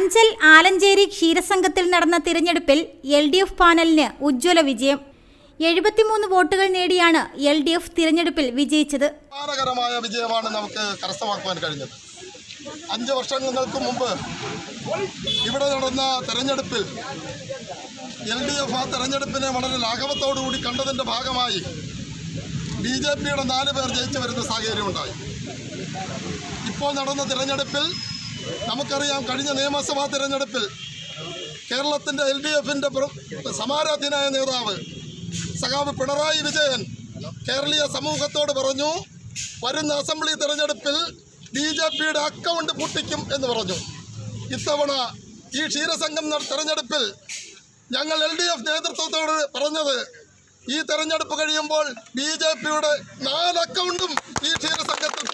അഞ്ചൽ ആലഞ്ചേരി ക്ഷീരസംഘത്തിൽ നടന്ന തിരഞ്ഞെടുപ്പിൽ എൽ ഡി എഫ് പാനലിന് ഉജ്ജ്വല വിജയം. എഴുപത്തിമൂന്ന് വോട്ടുകൾ നേടിയാണ് എൽ ഡി എഫ് തിരഞ്ഞെടുപ്പിൽ വിജയിച്ചത്. അപാരകരമായ വിജയമാണ് നമുക്ക് കരസ്ഥമാക്കുവാൻ കഴിഞ്ഞത്. അഞ്ച് വർഷങ്ങൾക്ക് മുമ്പ് ഇവിടെ നടന്ന തെരഞ്ഞെടുപ്പിൽ എൽ ഡി എഫ് ആ തെരഞ്ഞെടുപ്പിനെ വളരെ ലാഘവത്തോടുകൂടി കണ്ടതിന്റെ ഭാഗമായി ബി ജെ പിയുടെ നാല് പേർ ജയിച്ചു വരുന്ന സാഹചര്യമുണ്ടായി. ഇപ്പോൾ നടന്ന തിരഞ്ഞെടുപ്പിൽ നമുക്കറിയാം കഴിഞ്ഞ നിയമസഭാ തിരഞ്ഞെടുപ്പിൽ കേരളത്തിന്റെ എൽ ഡി എഫിന്റെ സമാരാധ്യനായ നേതാവ് സഖാവ് പിണറായി വിജയൻ കേരളീയ സമൂഹത്തോട് പറഞ്ഞു വരുന്ന അസംബ്ലി തിരഞ്ഞെടുപ്പിൽ ബി ജെ പിയുടെ അക്കൗണ്ട് പൊട്ടിക്കും എന്ന് പറഞ്ഞു. ഇത്തവണ ഈ ക്ഷീരസംഘം തെരഞ്ഞെടുപ്പിൽ ഞങ്ങൾ എൽ ഡി എഫ് നേതൃത്വത്തോട് പറഞ്ഞത് ഈ തെരഞ്ഞെടുപ്പ് കഴിയുമ്പോൾ ബി ജെ പിയുടെ നാല് അക്കൗണ്ടും ഈ ക്ഷീരസംഘത്തിൽ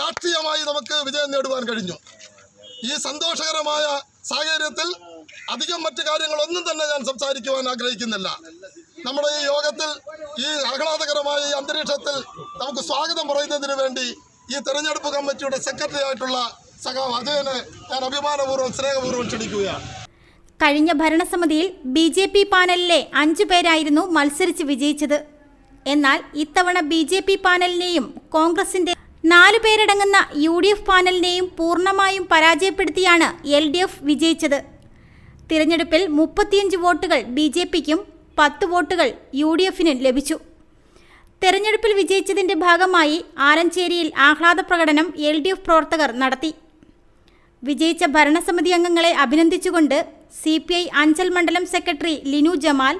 രാഷ്ട്രീയമായി നമുക്ക് വിജയം നേടുവാൻ കഴിഞ്ഞു. ഈ സന്തോഷകരമായ സാഹചര്യത്തിൽ അധികം മറ്റു കാര്യങ്ങളൊന്നും തന്നെ ഞാൻ സംസാരിക്കുവാൻ ആഗ്രഹിക്കുന്നില്ല. നമ്മുടെ ഈ യോഗത്തിൽ ഈ ആഹ്ലാദകരമായ ഈ അന്തരീക്ഷത്തിൽ നമുക്ക് സ്വാഗതം പറയുന്നതിന് വേണ്ടി ഈ തെരഞ്ഞെടുപ്പ് കമ്മിറ്റിയുടെ സെക്രട്ടറി ആയിട്ടുള്ള സഖാവ് അജയനെ ഞാൻ അഭിമാനപൂർവം സ്നേഹപൂർവം ക്ഷണിക്കുകയാണ്. കഴിഞ്ഞ ഭരണസമിതിയിൽ ബി ജെ പി പാനലിലെ അഞ്ചു പേരായിരുന്നു മത്സരിച്ച് വിജയിച്ചത്. എന്നാൽ ഇത്തവണ ബി ജെ പി പാനലിനെയും കോൺഗ്രസിന്റെ നാലു പേരടങ്ങുന്ന യു ഡി എഫ് പാനലിനെയും പൂർണമായും പരാജയപ്പെടുത്തിയാണ് എൽ ഡി എഫ് വിജയിച്ചത്. തിരഞ്ഞെടുപ്പിൽ മുപ്പത്തിയഞ്ച് വോട്ടുകൾ ബി ജെ പിക്കും പത്ത് വോട്ടുകൾ യു ഡി എഫിനും ലഭിച്ചു. തെരഞ്ഞെടുപ്പിൽ വിജയിച്ചതിന്റെ ഭാഗമായി ആലഞ്ചേരിയിൽ ആഹ്ലാദ പ്രകടനം എൽ ഡി എഫ് പ്രവർത്തകർ നടത്തി. വിജയിച്ച ഭരണസമിതി അംഗങ്ങളെ അഭിനന്ദിച്ചുകൊണ്ട് സി പി ഐ അഞ്ചൽ മണ്ഡലം secretary Linu Jamal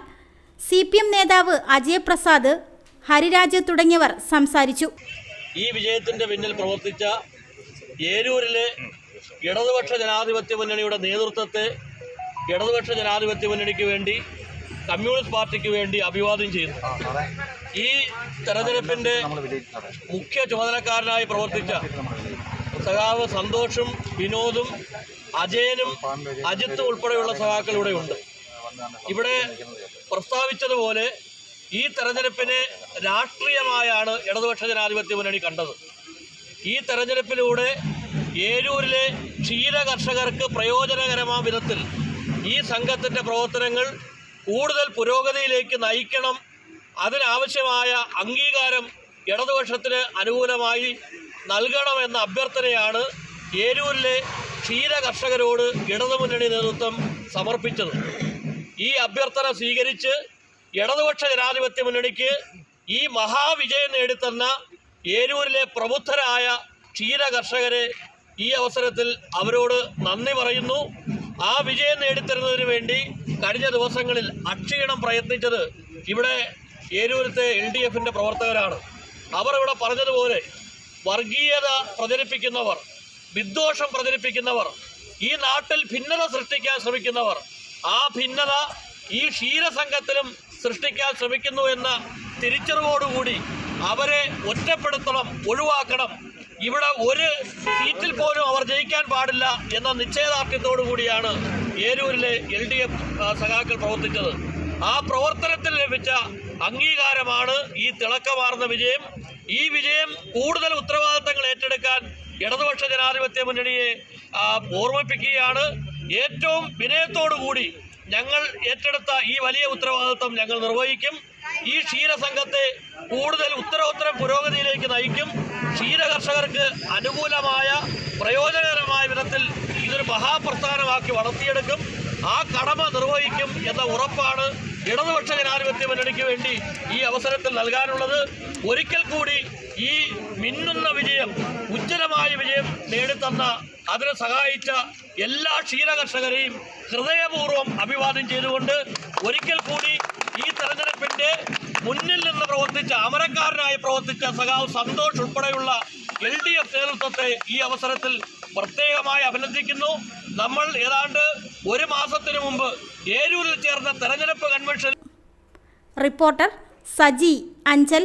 C P M നേതാവ് അജയപ്രസാദ് ഹരിരാജ് തുടങ്ങിയവർ സംസാരിച്ചു. ഈ വിജയത്തിന്റെ പിന്നിൽ പ്രവർത്തിച്ച ഏരൂരിലെ ഇടതുപക്ഷ ജനാധിപത്യ മുന്നണിയുടെ നേതൃത്വത്തെ ഇടതുപക്ഷ ജനാധിപത്യ മുന്നണിക്ക് വേണ്ടി കമ്മ്യൂണിസ്റ്റ് പാർട്ടിക്ക് വേണ്ടി അഭിവാദ്യം ചെയ്യുന്നു. ഈ തെരഞ്ഞെടുപ്പിന്റെ മുഖ്യ ചുമതലക്കാരനായി പ്രവർത്തിച്ച സഖാവ് സന്തോഷും വിനോദും അജയനും അജിത്തും ഉൾപ്പെടെയുള്ള സഖാക്കൾ ഇവിടെയുണ്ട്. ഇവിടെ പ്രസ്താവിച്ചതുപോലെ ഈ തെരഞ്ഞെടുപ്പിനെ രാഷ്ട്രീയമായാണ് ഇടതുപക്ഷ ജനാധിപത്യ മുന്നണി കണ്ടത്. ഈ തെരഞ്ഞെടുപ്പിലൂടെ ഏരൂരിലെ ക്ഷീര കർഷകർക്ക് പ്രയോജനകരമായ വിധത്തിൽ ഈ സംഘത്തിന്റെ പ്രവർത്തനങ്ങൾ കൂടുതൽ പുരോഗതിയിലേക്ക് നയിക്കണം. അതിനാവശ്യമായ അംഗീകാരം ഇടതുപക്ഷത്തിന് അനുകൂലമായി നൽകണമെന്ന അഭ്യർത്ഥനയാണ് ഏരൂരിലെ ക്ഷീര കർഷകരോട് ഇടതുമുന്നണി നേതൃത്വം സമർപ്പിച്ചത്. ഈ അഭ്യർത്ഥന സ്വീകരിച്ച് ഇടതുപക്ഷ ജനാധിപത്യ മുന്നണിക്ക് ഈ മഹാവിജയം നേടിത്തന്ന ഏരൂരിലെ പ്രബുദ്ധരായ ക്ഷീര കർഷകരെ ഈ അവസരത്തിൽ അവരോട് നന്ദി പറയുന്നു. ആ വിജയം നേടിത്തരുന്നതിന് വേണ്ടി കഴിഞ്ഞ ദിവസങ്ങളിൽ അക്ഷീണം പ്രയത്നിച്ചത് ഇവിടെ ഏരൂരത്തെ എൽ ഡി എഫിന്റെ പ്രവർത്തകരാണ്. അവർ ഇവിടെ പറഞ്ഞതുപോലെ വർഗീയത പ്രചരിപ്പിക്കുന്നവർ വിദ്വേഷം പ്രചരിപ്പിക്കുന്നവർ ഈ നാട്ടിൽ ഭിന്നത സൃഷ്ടിക്കാൻ ശ്രമിക്കുന്നവർ ആ ഭിന്നത ഈ ക്ഷീരസംഘത്തിലും സൃഷ്ടിക്കാൻ ശ്രമിക്കുന്നു എന്ന തിരിച്ചറിവോടുകൂടി അവരെ ഒറ്റപ്പെടുത്തണം ഒഴിവാക്കണം. ഇവിടെ ഒരു സീറ്റിൽ പോലും അവർ ജയിക്കാൻ പാടില്ല എന്ന നിശ്ചയദാർഢ്യത്തോടു കൂടിയാണ് ഏരൂരിലെ എൽ ഡി എഫ് സഖാക്കൾ പ്രവർത്തിച്ചത്. ആ പ്രവർത്തനത്തിൽ ലഭിച്ച അംഗീകാരമാണ് ഈ തിളക്കമാർന്ന വിജയം. ഈ വിജയം കൂടുതൽ ഉത്തരവാദിത്തങ്ങൾ ഏറ്റെടുക്കാൻ ഇടതുപക്ഷ ജനാധിപത്യ മുന്നണിയെ ഓർമ്മിപ്പിക്കുകയാണ്. ഏറ്റവും വിനയത്തോടുകൂടി ഞങ്ങൾ ഏറ്റെടുത്ത ഈ വലിയ ഉത്തരവാദിത്വം ഞങ്ങൾ നിർവഹിക്കും. ഈ ക്ഷീരസംഘത്തെ കൂടുതൽ ഉത്തരോത്തരം പുരോഗതിയിലേക്ക് നയിക്കും. ക്ഷീര കർഷകർക്ക് അനുകൂലമായ പ്രയോജനകരമായ വിധത്തിൽ ഇതൊരു മഹാപ്രസ്ഥാനമാക്കി വളർത്തിയെടുക്കും. ആ കടമ നിർവഹിക്കും എന്ന ഉറപ്പാണ് ഇടതുപക്ഷ ജനാധിപത്യ മുന്നണിക്ക് വേണ്ടി ഈ അവസരത്തിൽ നൽകാനുള്ളത്. ഒരിക്കൽ കൂടി ഈ മിന്നുന്ന വിജയം ഉജ്ജ്വലമായ വിജയം നേടിത്തന്ന അതിന് സഹായിച്ച എല്ലാ ക്ഷീരകർഷകരെയും ഹൃദയപൂർവം അഭിവാദ്യം ചെയ്തുകൊണ്ട് ഒരിക്കൽ കൂടി ഈ തെരഞ്ഞെടുപ്പിന്റെ മുന്നിൽ നിന്ന് പ്രവർത്തിച്ച അമരക്കാരനായി പ്രവർത്തിച്ച സഖാവ് സന്തോഷ് ഉൾപ്പെടെയുള്ള എൽ ഡി എഫ് നേതൃത്വത്തെ ഈ അവസരത്തിൽ പ്രത്യേകമായി അഭിനന്ദിക്കുന്നു. നമ്മൾ ഏതാണ്ട് ഒരു മാസത്തിനു മുമ്പ് ഏരൂരിൽ ചേർന്ന തെരഞ്ഞെടുപ്പ് കൺവെൻഷൻ റിപ്പോർട്ടർ സജി അഞ്ചൽ